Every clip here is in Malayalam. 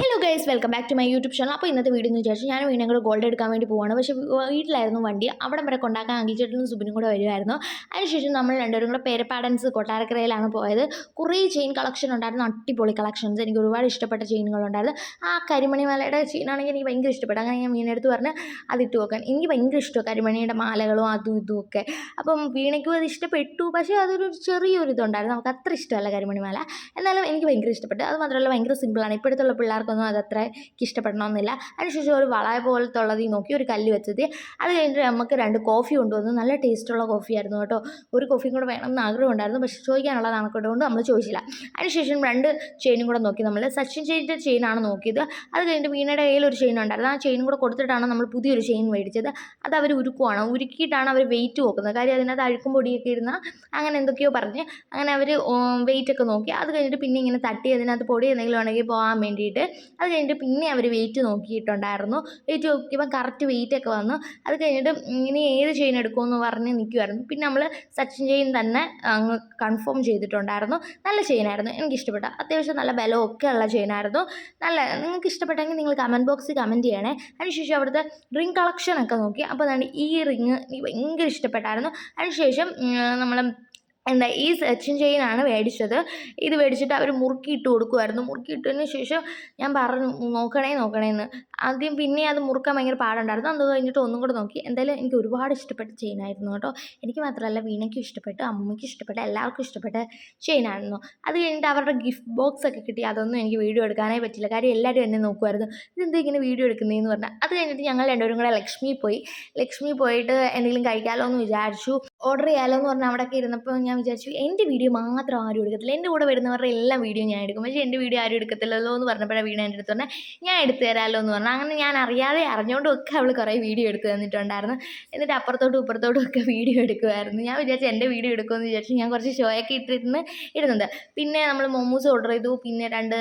Hello guys welcome back to my YouTube channel അപ്പോൾ ഇന്നത്തെ വീഡിയോ എന്ന് വിചാരിച്ചു ഞാൻ വീണ്ടും കൂടെ ഗോൾഡ് എടുക്കാൻ വേണ്ടി പോവാണ്. പക്ഷേ വീട്ടിലായിരുന്നു വണ്ടി. അവിടം വരെ കൊണ്ടാക്കാൻ അങ്കിച്ചേട്ടനും സുബിനും കൂടെ വരുമായിരുന്നു അതിനുശേഷം നമ്മൾ രണ്ടുപേരും കൂടെ പേരപ്പാടൻസ് കൊട്ടാരക്കരയിലാണ് പോയത്. കുറേ ചെയിൻ കളക്ഷൻ ഉണ്ടായിരുന്നു. അടിപൊളി കളക്ഷൻസ് എനിക്ക് ഒരുപാട് ഇഷ്ടപ്പെട്ട ചെയിനുകളുണ്ടായിരുന്നു ആ കരിമണിമാലയുടെ ചെയിനാണെങ്കിൽ എനിക്ക് ഭയങ്കര ഇഷ്ടപ്പെട്ടു. അങ്ങനെ ഞാൻ വീണെടുത്ത് പറഞ്ഞ് അതിട്ട് നോക്കാൻ എനിക്ക് ഭയങ്കര ഇഷ്ടമാണ് കരിമണിയുടെ മാലകളും അതും ഇതും ഒക്കെ. അപ്പം വീണയ്ക്കും അത് ഇഷ്ടപ്പെട്ടു. പക്ഷേ അതൊരു ചെറിയൊരു ഇതുണ്ടായിരുന്നു നമുക്ക് അത്ര ഇഷ്ടമല്ല കരിമണിമാല. എന്നാലും എനിക്ക് ഭയങ്കര ഇഷ്ടപ്പെട്ടു. അത് മാത്രമല്ല ഭയങ്കര സിമ്പിളാണ് ഇപ്പോഴത്തുള്ള പിള്ളേർക്കൊന്നും അതത്ര ഇഷ്ടപ്പെടണമെന്നില്ല അതിനുശേഷം ഒരു വളയ പോലത്തെ ഉള്ളത് നോക്കി ഒരു കല്ല് വെച്ചത്. അത് കഴിഞ്ഞിട്ട് നമുക്ക് രണ്ട് കോഫി കൊണ്ടുവന്നു. നല്ല ടേസ്റ്റുള്ള കോഫി ആയിരുന്നു കേട്ടോ. ഒരു കോഫിയും കൂടെ വേണമെന്ന് ആഗ്രഹം ഉണ്ടായിരുന്നു പക്ഷേ ചോദിക്കാനുള്ള കൊണ്ട് നമ്മൾ ചോദിച്ചില്ല. അതിനുശേഷം രണ്ട് ചെയിനും കൂടെ നോക്കി നമ്മൾ. സച്ചിൻ ചെയിന്റെ ചെയിനാണ് നോക്കിയത്. അത് കഴിഞ്ഞിട്ട് വീണയുടെ കയ്യിൽ ഒരു ചെയിൻ ഉണ്ടായിരുന്നു. ആ ചെയിനും കൂടെ കൊടുത്തിട്ടാണ് നമ്മൾ പുതിയൊരു ചെയിൻ മേടിച്ചത്. അത് അവർ ഉരുക്കുവാണ്. ഉരുക്കിയിട്ടാണ് അവർ വെയിറ്റ് നോക്കുന്നത്. കാര്യം അതിനകത്ത് അഴുക്കും പൊടിയൊക്കെ ഇരുന്ന അങ്ങനെ എന്തൊക്കെയോ പറഞ്ഞ് അങ്ങനെ അവർ വെയിറ്റ് ഒക്കെ നോക്കി. അത് കഴിഞ്ഞിട്ട് പിന്നെ ഇങ്ങനെ തട്ടി അതിനകത്ത് പൊടി എന്തെങ്കിലും ഉണ്ടെങ്കിൽ പോകാൻ വേണ്ടിയിട്ട് അത് കഴിഞ്ഞിട്ട് പിന്നെ അവർ വെയിറ്റ് നോക്കിയിട്ടുണ്ടായിരുന്നു. വെയിറ്റ് നോക്കിയപ്പോൾ കറക്റ്റ് വെയിറ്റ് ഒക്കെ വന്നു. അത് കഴിഞ്ഞിട്ട് ഇനി ഏത് ചെയിൻ എടുക്കുമെന്ന് പറഞ്ഞ് നിൽക്കുമായിരുന്നു പിന്നെ നമ്മൾ സച്ചിൻ ചെയിൻ തന്നെ അങ്ങ് കൺഫേം ചെയ്തിട്ടുണ്ടായിരുന്നു. നല്ല ചെയിനായിരുന്നു എനിക്ക് ഇഷ്ടപ്പെട്ടു അത്യാവശ്യം നല്ല ബലമൊക്കെ ഉള്ള ചെയിനായിരുന്നു നല്ല നിങ്ങൾക്ക് ഇഷ്ടപ്പെട്ടെങ്കിൽ നിങ്ങൾ കമന്റ് ബോക്സിൽ കമന്റ് ചെയ്യണേ. അതിനുശേഷം അവിടുത്തെ റിംഗ് കളക്ഷനൊക്കെ നോക്കി. അപ്പോൾ ഈ റിങ് എനിക്ക് ഭയങ്കര ഇഷ്ടപ്പെട്ടായിരുന്നു. അതിനുശേഷം നമ്മൾ എന്താ ഈ സച്ചിൻ ചെയിനാണ് മേടിച്ചത്. ഇത് മേടിച്ചിട്ട് അവർ മുറുക്കിയിട്ട് കൊടുക്കുമായിരുന്നു മുറുക്കിയിട്ടതിന് ശേഷം ഞാൻ പറഞ്ഞു നോക്കണേ നോക്കണേ എന്ന് ആദ്യം പിന്നെ അത് മുറുക്കാൻ ഭയങ്കര പാടുണ്ടായിരുന്നു. അത് കഴിഞ്ഞിട്ട് ഒന്നും കൂടെ നോക്കി. എന്തായാലും എനിക്ക് ഒരുപാട് ഇഷ്ടപ്പെട്ട ചെയിനായിരുന്നു കേട്ടോ. എനിക്ക് മാത്രമല്ല വീണയ്ക്കും ഇഷ്ടപ്പെട്ടു അമ്മയ്ക്കും ഇഷ്ടപ്പെട്ട എല്ലാവർക്കും ഇഷ്ടപ്പെട്ട ചെയിനായിരുന്നു അത് കഴിഞ്ഞിട്ട് അവരുടെ ഗിഫ്റ്റ് ബോക്സ് ഒക്കെ കിട്ടി. അതൊന്നും എനിക്ക് വീഡിയോ എടുക്കാനേ പറ്റില്ല. കാര്യം എല്ലാവരും എന്നെ നോക്കുമായിരുന്നു ഇതെന്താ ഇങ്ങനെ വീഡിയോ എടുക്കുന്നതെന്ന് പറഞ്ഞാൽ അത് കഴിഞ്ഞിട്ട് ഞങ്ങൾ രണ്ടുപേരും കൂടെ ലക്ഷ്മി പോയി. ലക്ഷ്മി പോയിട്ട് എന്തെങ്കിലും കഴിക്കാമല്ലോ എന്ന് വിചാരിച്ചു. ഓർഡർ ചെയ്യാമല്ലോ എന്ന് പറഞ്ഞാൽ അവിടെയൊക്കെ ഇരുന്നപ്പോൾ ഞാൻ വിചാരിച്ചു എന്റെ വീഡിയോ മാത്രം ആരും എടുക്കത്തില്ല. എന്റെ കൂടെ വരുന്നവരുടെ എല്ലാം വീഡിയോ ഞാൻ എടുക്കും. പക്ഷേ എന്റെ വീഡിയോ ആരും എടുക്കത്തില്ലല്ലോ എന്ന് പറഞ്ഞപ്പോഴാണ് വീഡിയോ എന്റെ അടുത്ത് പറഞ്ഞാൽ ഞാൻ എടുത്തു തരാമല്ലോ എന്ന് പറഞ്ഞു. അങ്ങനെ ഞാൻ അറിയാതെ അറിഞ്ഞുകൊണ്ടും ഒക്കെ അവൾ കുറേ വീഡിയോ എടുത്തു തന്നിട്ടുണ്ടായിരുന്നു. എന്നിട്ട് അപ്പുറത്തോട്ടും ഇപ്പുറത്തോട്ടും ഒക്കെ വീഡിയോ എടുക്കുമായിരുന്നു ഞാൻ വിചാരിച്ചു എന്റെ വീഡിയോ എടുക്കുമെന്ന് വിചാരിച്ചു ഞാൻ കുറച്ച് ഷോയൊക്കെ ഇട്ടിരുന്ന് ഇടുന്നുണ്ട് പിന്നെ നമ്മൾ മൊമ്മൂസ് ഓർഡർ ചെയ്തു. പിന്നെ രണ്ട്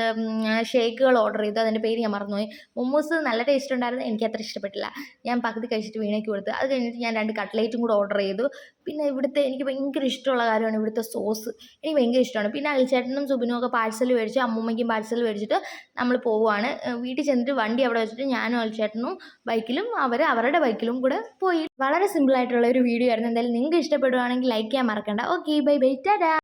ഷേക്കുകൾ ഓർഡർ ചെയ്തു. അതിന്റെ പേര് ഞാൻ മറന്നുപോയി. മൊമ്മൂസ് നല്ല ടേസ്റ്റ് ഉണ്ടായിരുന്നു. എനിക്ക് അത്ര ഇഷ്ടപ്പെട്ടില്ല. ഞാൻ പകുതി കഴിച്ചിട്ട് വീണേക്ക് കൊടുത്തു. അത് കഴിഞ്ഞിട്ട് ഞാൻ രണ്ട് കട്ട്ലേറ്റും കൂടെ ഓർഡർ ചെയ്തു. പിന്നെ ഇവിടുത്തെ എനിക്ക് ഭയങ്കര ഇഷ്ടമുള്ള കാര്യമാണ് ഇവിടുത്തെ സോസ് എനിക്ക് ഭയങ്കര ഇഷ്ടമാണ്. പിന്നെ അൽച്ചേട്ടനും സുബിനും ഒക്കെ പാഴ്സൽ മേടിച്ച് അമ്മൂമ്മയ്ക്കും പാഴ്സൽ മേടിച്ചിട്ട് നമ്മൾ പോവുകയാണ് വീട്ടിൽ ചെന്നിട്ട് വണ്ടി അവിടെ വെച്ചിട്ട് ഞാനും അൽച്ചേട്ടനും ബൈക്കിലും അവർ അവരുടെ ബൈക്കിലും കൂടെ പോയി. വളരെ സിമ്പിളായിട്ടുള്ള ഒരു വീഡിയോ ആയിരുന്നു. എന്തായാലും നിങ്ങൾക്ക് ഇഷ്ടപ്പെടുവാണെങ്കിൽ ലൈക്ക് ചെയ്യാൻ മറക്കണ്ട. Okay bye bye Tata